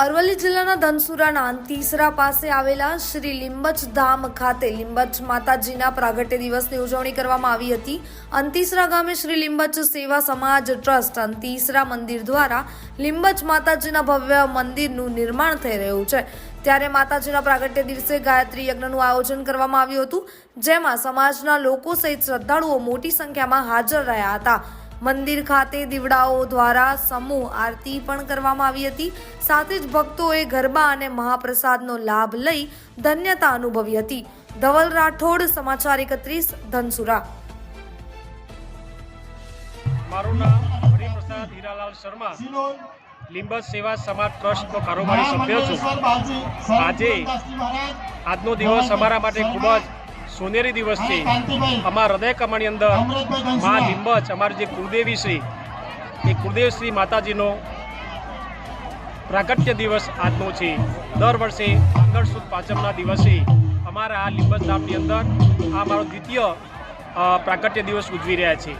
અરવલ્લી જિલ્લાના ધનસુરાના અંતીસરા પાસે આવેલા શ્રી લીંબચ ધામ ખાતે લીંબચ માતાજીના પ્રાગટ્ય દિવસની ઉજવણી કરવામાં આવી હતી. અંતીસરા ગામે શ્રી લીંબચ સેવા સમાજ ટ્રસ્ટ અંતીસરા મંદિર દ્વારા લીંબચ માતાજીના ભવ્ય મંદિરનું નિર્માણ થઈ રહ્યું છે. ત્યારે માતાજીના પ્રાગટ્ય દિવસે ગાયત્રી યજ્ઞનું આયોજન કરવામાં આવ્યું હતું, જેમાં સમાજના લોકો સહિત શ્રદ્ધાળુઓ મોટી સંખ્યામાં હાજર રહ્યા હતા. મંદિર ખાતે દીવડાઓ દ્વારા સમૂહ આરતી પણ કરવામાં આવી હતી. સાથે જ ભક્તોએ ગરબા અને મહાપ્રસાદનો લાભ લઈ ધન્યતા અનુભવી હતી. ધવલ રાઠોડ સમાચાર એકત્રીસ ધનસુરા. મારું નામ હરિપ્રસાદ હીરાલાલ શર્મા. લીંબત સેવા સમાજ ટ્રસ્ટનો કારોબારી સભ્ય છું. આજે આજનો દિવસ અમારા માટે ખૂબ જ સોનેરી દિવસ છે અમારા હૃદય કમાણી અંદર મા લીંબચ અમારી જે કુળદેવી શ્રી એ કુળદેવ શ્રી માતાજીનો પ્રાગટ્ય દિવસ આજનો છે. દર વર્ષે આંગણ સુદ પાંચમના દિવસે અમારા આ લીંબચ ધામની અંદર આ મારો દ્વિતીય પ્રાગટ્ય દિવસ ઉજવી રહ્યા છે.